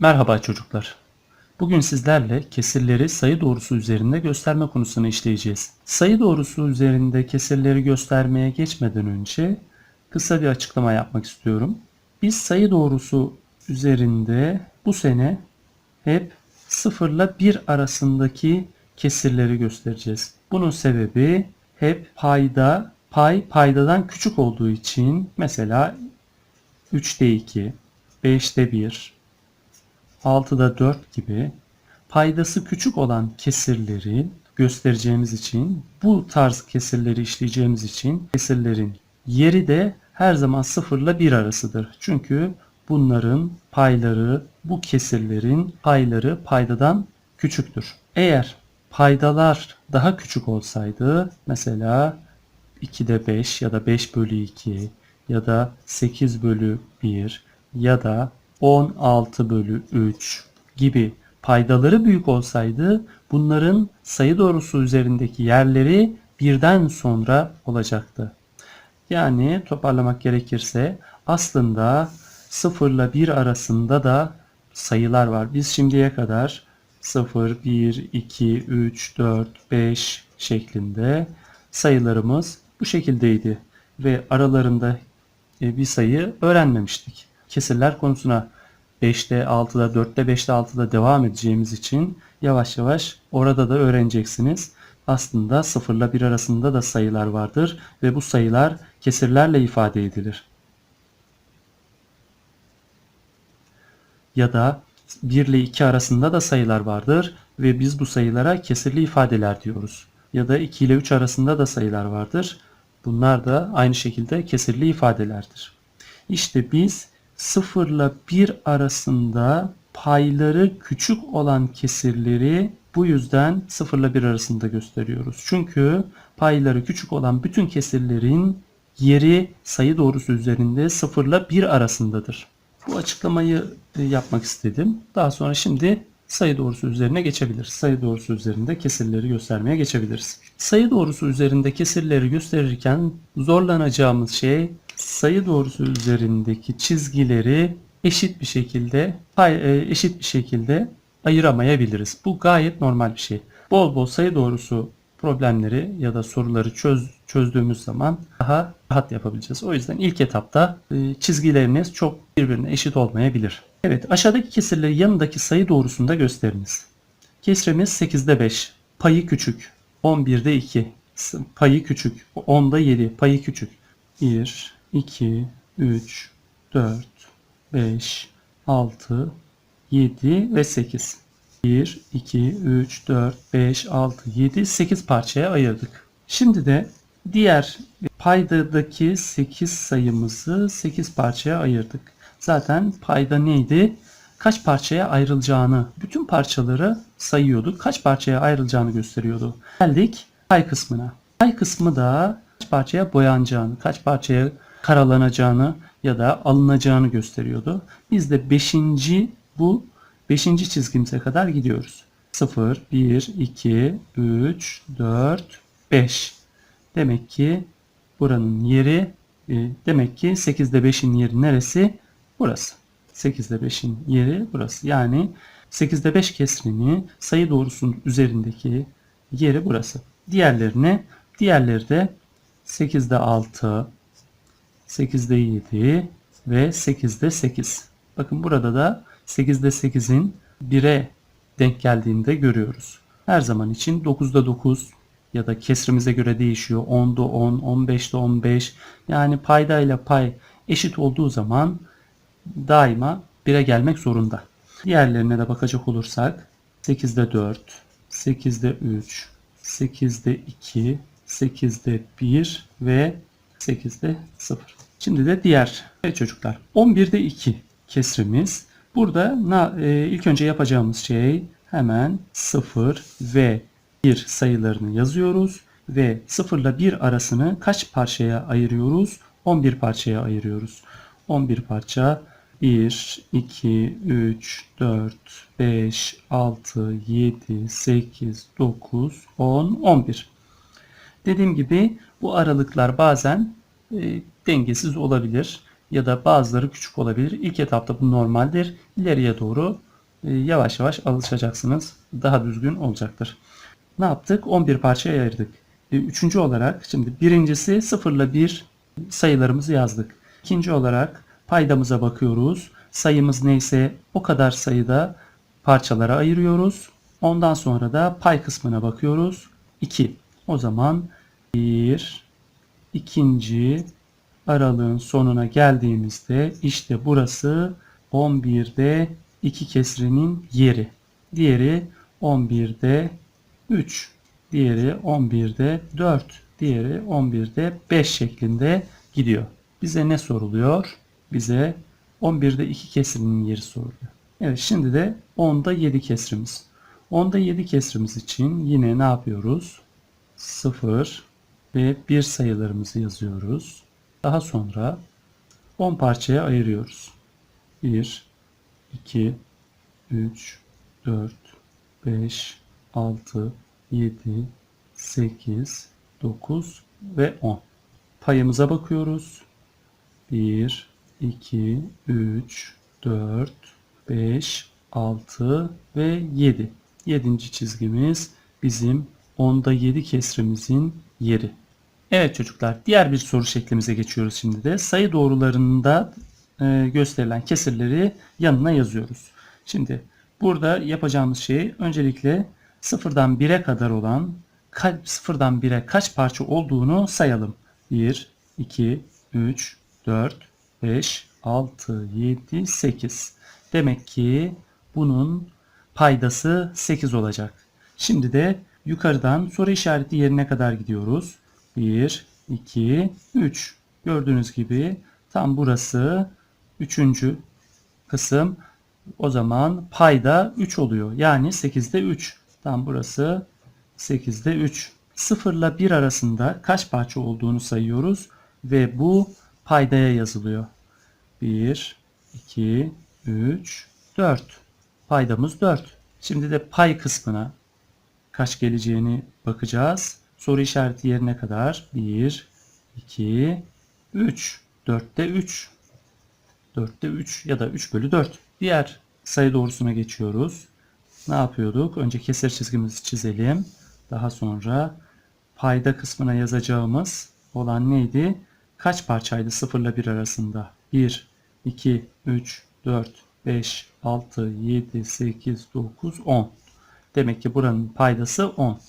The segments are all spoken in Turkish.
Merhaba çocuklar. Bugün sizlerle kesirleri sayı doğrusu üzerinde gösterme konusunu işleyeceğiz. Sayı doğrusu üzerinde kesirleri göstermeye geçmeden önce kısa bir açıklama yapmak istiyorum. Biz sayı doğrusu üzerinde bu sene hep 0 ile 1 arasındaki kesirleri göstereceğiz. Bunun sebebi hep payda, pay paydadan küçük olduğu için mesela 3'te 2, 5'te 1, 6'da 4 gibi paydası küçük olan kesirleri göstereceğimiz için bu tarz kesirleri işleyeceğimiz için kesirlerin yeri de her zaman 0 ile 1 arasıdır. Çünkü bunların payları bu kesirlerin payları paydadan küçüktür. Eğer paydalar daha küçük olsaydı mesela 2'de 5 ya da 5 bölü 2 ya da 8 bölü 1 ya da 16 bölü 3 gibi paydaları büyük olsaydı bunların sayı doğrusu üzerindeki yerleri birden sonra olacaktı. Yani toparlamak gerekirse aslında 0 ile 1 arasında da sayılar var. Biz şimdiye kadar 0, 1, 2, 3, 4, 5 şeklinde sayılarımız bu şekildeydi. Ve aralarında e, bir sayı öğrenmemiştik. Kesirler konusuna 5'te, 6'da, 4'te, 5'te, 6'da devam edeceğimiz için yavaş yavaş orada da öğreneceksiniz. Aslında 0 ile 1 arasında da sayılar vardır ve bu sayılar kesirlerle ifade edilir. Ya da 1 ile 2 arasında da sayılar vardır ve biz bu sayılara kesirli ifadeler diyoruz. Ya da 2 ile 3 arasında da sayılar vardır. Bunlar da aynı şekilde kesirli ifadelerdir. İşte biz 0 ile 1 arasında payları küçük olan kesirleri bu yüzden 0 ile 1 arasında gösteriyoruz. Çünkü payları küçük olan bütün kesirlerin yeri sayı doğrusu üzerinde 0 ile 1 arasındadır. Bu açıklamayı e, yapmak istedim. Daha sonra şimdi sayı doğrusu üzerine geçebiliriz. Sayı doğrusu üzerinde kesirleri göstermeye geçebiliriz. Sayı doğrusu üzerinde kesirleri gösterirken zorlanacağımız şey sayı doğrusu üzerindeki çizgileri eşit bir şekilde e, eşit bir şekilde ayıramayabiliriz. Bu gayet normal bir şey. Bol bol sayı doğrusu problemleri ya da soruları çöz, çözdüğümüz zaman daha rahat yapabileceğiz. O yüzden ilk etapta e, çizgileriniz çok birbirine eşit olmayabilir. Evet aşağıdaki kesirleri yanındaki sayı doğrusunda gösteriniz. Kesremiz 8'de 5. Payı küçük. 11'de 2. Payı küçük. 10'da 7. Payı küçük. 1, 2, 3, 4, 5, 6, 7 ve 8. 1, 2, 3, 4, 5, 6, 7, 8 parçaya ayırdık. Şimdi de diğer paydadaki 8 sayımızı 8 parçaya ayırdık. Zaten payda neydi? Kaç parçaya ayrılacağını, bütün parçaları sayıyorduk. Kaç parçaya ayrılacağını gösteriyordu. Geldik pay kısmına. Pay kısmı da kaç parçaya boyanacağını, kaç parçaya karalanacağını ya da alınacağını gösteriyordu. Biz de 5. bu 5. çizgimize kadar gidiyoruz. 0, 1, 2, 3, 4, 5. Demek ki buranın yeri e, demek ki 8'de 5'in yeri neresi? Burası. 8'de 5'in yeri burası. Yani 8'de 5 kesrini sayı doğrusunun üzerindeki yeri burası. Diğerlerine diğerleri de 8'de 6, 8'de 7 ve 8'de 8. Bakın burada da 8'de 8'in 1'e denk geldiğini de görüyoruz. Her zaman için 9'da 9 ya da kesrimize göre değişiyor. 10'da 10, 15'de 15. Yani payda ile pay eşit olduğu zaman daima 1'e gelmek zorunda. Diğerlerine de bakacak olursak 8'de 4, 8'de 3, 8'de 2, 8'de 1 ve 8'de 0. Şimdi de diğer evet çocuklar 11'de 2 kesrimiz. Burada e, ilk önce yapacağımız şey hemen 0 ve 1 sayılarını yazıyoruz ve 0 ile 1 arasını kaç parçaya ayırıyoruz? 11 parçaya ayırıyoruz. 11 parça 1, 2, 3, 4, 5, 6, 7, 8, 9, 10, 11. Dediğim gibi bu aralıklar bazen e, dengesiz olabilir. ya da bazıları küçük olabilir. İlk etapta bu normaldir. İleriye doğru e, yavaş yavaş alışacaksınız. Daha düzgün olacaktır. Ne yaptık? 11 parçaya ayırdık. E, Üçüncü olarak şimdi birincisi 0 ile 1 sayılarımızı yazdık. İkinci olarak paydamıza bakıyoruz. Sayımız neyse o kadar sayıda parçalara ayırıyoruz. Ondan sonra da pay kısmına bakıyoruz. 2. O zaman 1 ikinci aralığın sonuna geldiğimizde işte burası 11'de 2 kesrinin yeri. Diğeri 11'de 3. Diğeri 11'de 4. Diğeri 11'de 5 şeklinde gidiyor. Bize ne soruluyor? Bize 11'de 2 kesrinin yeri soruluyor. Evet şimdi de 10'da 7 kesrimiz. 10'da 7 kesrimiz için yine ne yapıyoruz? 0 ve 1 sayılarımızı yazıyoruz. Daha sonra 10 parçaya ayırıyoruz. 1, 2, 3, 4, 5, 6, 7, 8, 9 ve 10. Payımıza bakıyoruz. 1, 2, 3, 4, 5, 6 ve 7. 7. çizgimiz bizim 10'da 7 kesrimizin yeri. Evet çocuklar diğer bir soru şeklimize geçiyoruz şimdi de. Sayı doğrularında e, gösterilen kesirleri yanına yazıyoruz. Şimdi burada yapacağımız şey öncelikle sıfırdan 1'e kadar olan sıfırdan 1'e kaç parça olduğunu sayalım. 1, 2, 3, 4, 5, 6, 7, 8. Demek ki bunun paydası 8 olacak. Şimdi de yukarıdan soru işareti yerine kadar gidiyoruz. 1, 2, 3. Gördüğünüz gibi tam burası 3. kısım. O zaman payda 3 oluyor. Yani 8'de 3. Tam burası 8'de 3. 0 ile 1 arasında kaç parça olduğunu sayıyoruz ve bu paydaya yazılıyor. 1, 2, 3, 4. Paydamız 4. Şimdi de pay kısmına kaç geleceğini bakacağız. Soru işareti yerine kadar 1, 2, 3. 4'te 3. 4'te 3 ya da 3 bölü 4. Diğer sayı doğrusuna geçiyoruz. Ne yapıyorduk? Önce kesir çizgimizi çizelim. Daha sonra payda kısmına yazacağımız olan neydi? Kaç parçaydı 0 ile 1 arasında? 1, 2, 3, 4, 5, 6, 7, 8, 9, 10. Demek ki buranın paydası 10.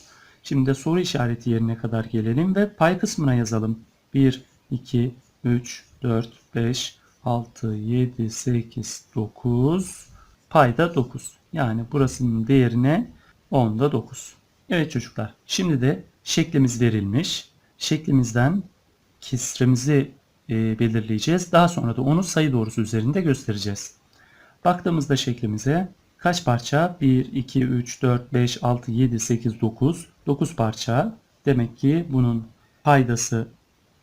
Şimdi de soru işareti yerine kadar gelelim ve pay kısmına yazalım. 1, 2, 3, 4, 5, 6, 7, 8, 9. Payda 9. Yani burasının değerine 10'da 9. Evet çocuklar. Şimdi de şeklimiz verilmiş. Şeklimizden kesremizi e, belirleyeceğiz. Daha sonra da onu sayı doğrusu üzerinde göstereceğiz. Baktığımızda şeklimize kaç parça? 1, 2, 3, 4, 5, 6, 7, 8, 9. 9 parça. Demek ki bunun paydası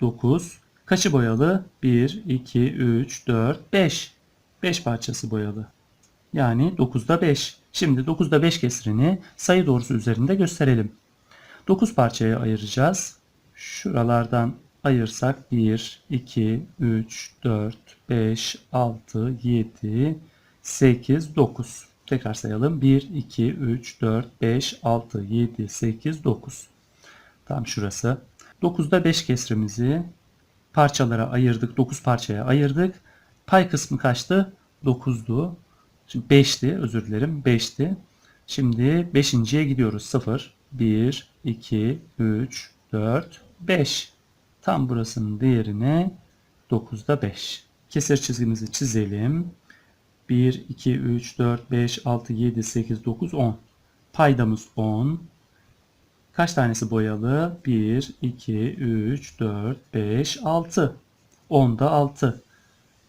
9. Kaçı boyalı? 1, 2, 3, 4, 5. 5 parçası boyalı. Yani 9'da 5. Şimdi 9'da 5 kesirini sayı doğrusu üzerinde gösterelim. 9 parçaya ayıracağız. Şuralardan ayırsak 1, 2, 3, 4, 5, 6, 7, 8, 9. Tekrar sayalım. 1, 2, 3, 4, 5, 6, 7, 8, 9. Tam şurası. 9'da 5 kesrimizi parçalara ayırdık. 9 parçaya ayırdık. Pay kısmı kaçtı? 9'du. Şimdi 5'ti özür dilerim. 5'ti. Şimdi 5.ye gidiyoruz. 0, 1, 2, 3, 4, 5. Tam burasının değerine 9'da 5. Kesir çizgimizi çizelim. 1, 2, 3, 4, 5, 6, 7, 8, 9, 10. Paydamız 10. Kaç tanesi boyalı? 1, 2, 3, 4, 5, 6. 10'da 6.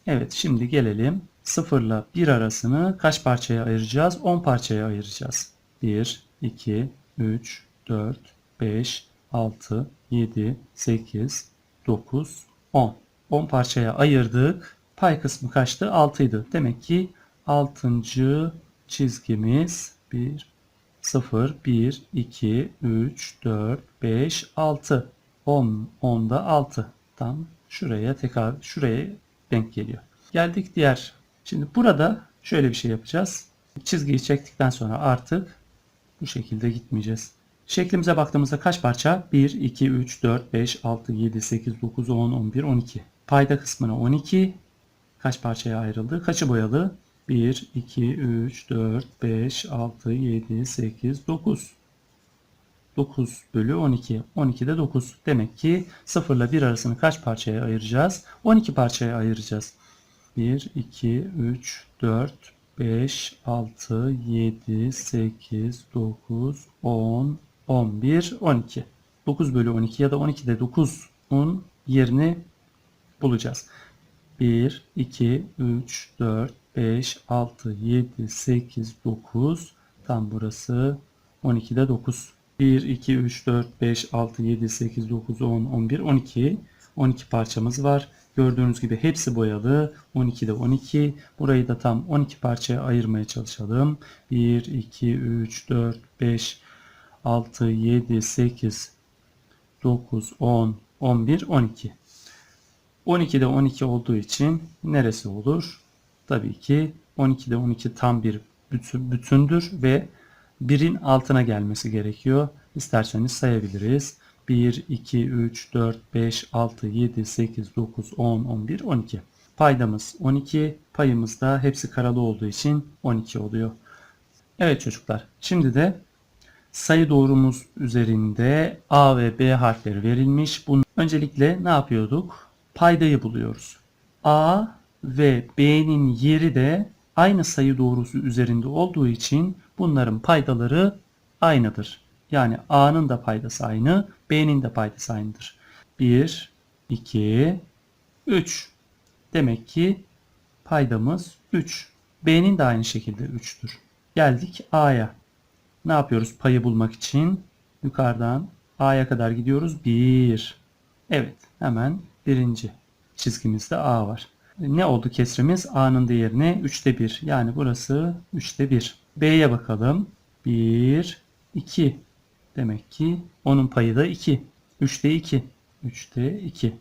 Evet şimdi gelelim 0 ile 1 arasını kaç parçaya ayıracağız? 10 parçaya ayıracağız. 1, 2, 3, 4, 5, 6, 7, 8, 9, 10. 10 parçaya ayırdık. Pay kısmı kaçtı? 6 idi. Demek ki 6. çizgimiz 1, 0, 1, 2, 3, 4, 5, 6. 10, 10'da 6. Tam şuraya tekrar şuraya denk geliyor. Geldik diğer. Şimdi burada şöyle bir şey yapacağız. Çizgiyi çektikten sonra artık bu şekilde gitmeyeceğiz. Şeklimize baktığımızda kaç parça? 1, 2, 3, 4, 5, 6, 7, 8, 9, 10, 11, 12. Payda kısmına 12. Kaç parçaya ayrıldı? Kaçı boyalı? 1, 2, 3, 4, 5, 6, 7, 8, 9. 9 bölü 12. 12 de 9. Demek ki 0 ile 1 arasını kaç parçaya ayıracağız? 12 parçaya ayıracağız. 1, 2, 3, 4, 5, 6, 7, 8, 9, 10, 11, 12. 9 bölü 12 ya da 12'de 9'un yerini bulacağız. 1, 2, 3, 4, 5, 6, 7, 8, 9. Tam burası 12'de 9. 1, 2, 3, 4, 5, 6, 7, 8, 9, 10, 11, 12. 12 parçamız var. Gördüğünüz gibi hepsi boyalı. 12'de 12. Burayı da tam 12 parçaya ayırmaya çalışalım. 1, 2, 3, 4, 5, 6, 7, 8, 9, 10, 11, 12. 12'de 12 olduğu için neresi olur? Tabii ki 12'de 12 tam bir bütün, bütündür ve birin altına gelmesi gerekiyor. İsterseniz sayabiliriz. 1, 2, 3, 4, 5, 6, 7, 8, 9, 10, 11, 12. Paydamız 12. Payımız da hepsi karalı olduğu için 12 oluyor. Evet çocuklar. Şimdi de sayı doğrumuz üzerinde A ve B harfleri verilmiş. Bunun öncelikle ne yapıyorduk? Paydayı buluyoruz. A ve B'nin yeri de aynı sayı doğrusu üzerinde olduğu için bunların paydaları aynıdır. Yani A'nın da paydası aynı, B'nin de paydası aynıdır. 1, 2, 3. Demek ki paydamız 3. B'nin de aynı şekilde 3'tür. Geldik A'ya. Ne yapıyoruz payı bulmak için? Yukarıdan A'ya kadar gidiyoruz. 1. Evet hemen birinci çizgimizde A var. Ne oldu kesrimiz? A'nın değerine 3'te 1. Yani burası 3'te 1. B'ye bakalım. 1, 2. Demek ki onun payı da 2. 3'te 2. 3'te 2.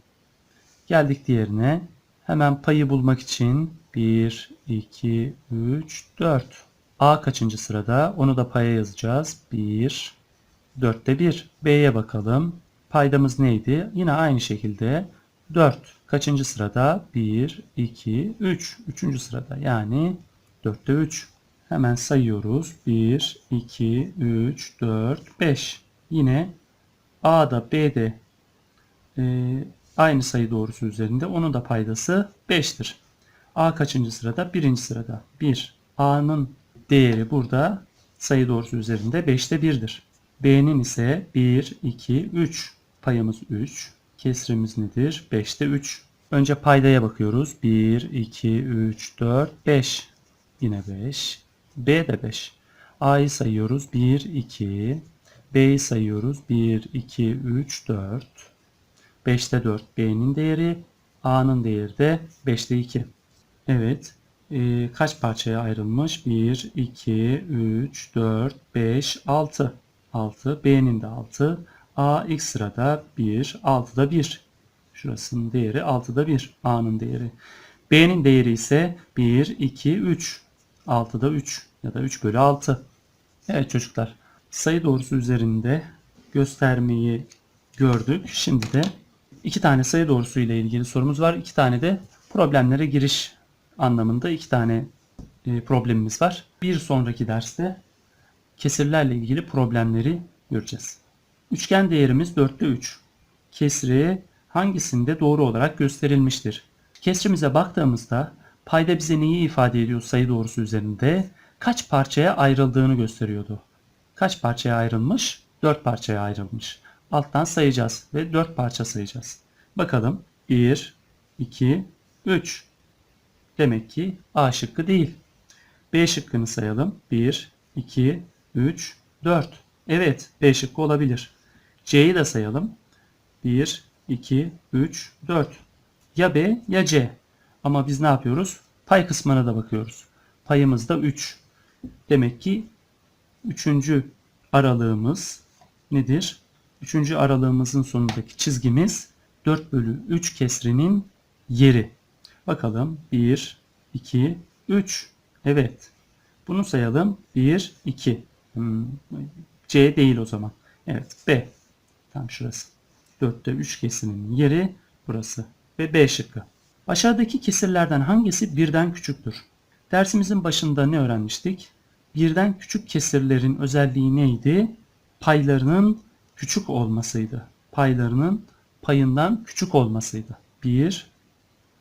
Geldik diğerine. Hemen payı bulmak için 1, 2, 3, 4. A kaçıncı sırada? Onu da paya yazacağız. 1, 4'te 1. B'ye bakalım. Paydamız neydi? Yine aynı şekilde 4. Kaçıncı sırada? 1, 2, 3. Üçüncü sırada yani 4'te 3. Hemen sayıyoruz. 1, 2, 3, 4, 5. Yine A'da B'de e, aynı sayı doğrusu üzerinde. Onun da paydası 5'tir. A kaçıncı sırada? Birinci sırada. 1. A'nın değeri burada sayı doğrusu üzerinde 5'te 1'dir. B'nin ise 1, 2, 3. Payımız 3. Kesrimiz nedir? 5'te 3. Önce paydaya bakıyoruz. 1, 2, 3, 4, 5. Yine 5. B de 5. A'yı sayıyoruz. 1, 2. B'yi sayıyoruz. 1, 2, 3, 4. 5'te 4 B'nin değeri. A'nın değeri de 5'te 2. Evet. Ee, kaç parçaya ayrılmış? 1, 2, 3, 4, 5, 6. 6. B'nin de 6. A ilk sırada 1, 6'da 1. Şurasının değeri 6'da 1. A'nın değeri. B'nin değeri ise 1, 2, 3. 6'da 3 ya da 3 bölü 6. Evet çocuklar sayı doğrusu üzerinde göstermeyi gördük. Şimdi de iki tane sayı doğrusu ile ilgili sorumuz var. İki tane de problemlere giriş anlamında iki tane e, problemimiz var. Bir sonraki derste kesirlerle ilgili problemleri göreceğiz. Üçgen değerimiz 4'te 3. Kesri hangisinde doğru olarak gösterilmiştir? Kesrimize baktığımızda payda bize neyi ifade ediyor sayı doğrusu üzerinde? Kaç parçaya ayrıldığını gösteriyordu. Kaç parçaya ayrılmış? 4 parçaya ayrılmış. Alttan sayacağız ve 4 parça sayacağız. Bakalım 1, 2, 3. Demek ki A şıkkı değil. B şıkkını sayalım. 1, 2, 3, 4. Evet B şıkkı olabilir. C'yi de sayalım. 1, 2, 3, 4. Ya B ya C. Ama biz ne yapıyoruz? Pay kısmına da bakıyoruz. Payımız da 3. Demek ki üçüncü aralığımız nedir? Üçüncü aralığımızın sonundaki çizgimiz 4 bölü 3 kesrinin yeri. Bakalım 1, 2, 3. Evet. Bunu sayalım. 1, 2. Hmm, C değil o zaman. Evet B. Tam şurası. 4'te 3 kesiminin yeri burası. Ve B şıkkı. Aşağıdaki kesirlerden hangisi birden küçüktür? Dersimizin başında ne öğrenmiştik? Birden küçük kesirlerin özelliği neydi? Paylarının küçük olmasıydı. Paylarının payından küçük olmasıydı. 1,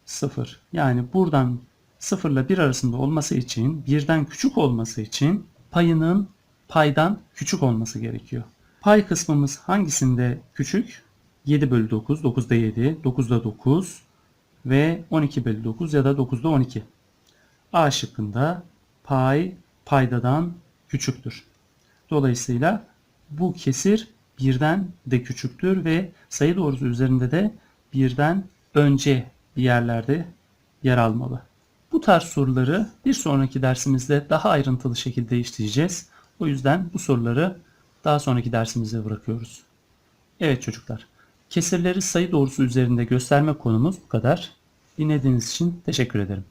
0. Yani buradan 0 ile 1 arasında olması için, birden küçük olması için payının paydan küçük olması gerekiyor. Pay kısmımız hangisinde küçük? 7 bölü 9, 9'da 7, 9'da 9 ve 12 bölü 9 ya da 9'da 12. A şıkkında pay paydadan küçüktür. Dolayısıyla bu kesir birden de küçüktür ve sayı doğrusu üzerinde de birden önce bir yerlerde yer almalı. Bu tarz soruları bir sonraki dersimizde daha ayrıntılı şekilde işleyeceğiz. O yüzden bu soruları daha sonraki dersimize bırakıyoruz. Evet çocuklar, kesirleri sayı doğrusu üzerinde gösterme konumuz bu kadar. Dinlediğiniz için teşekkür ederim.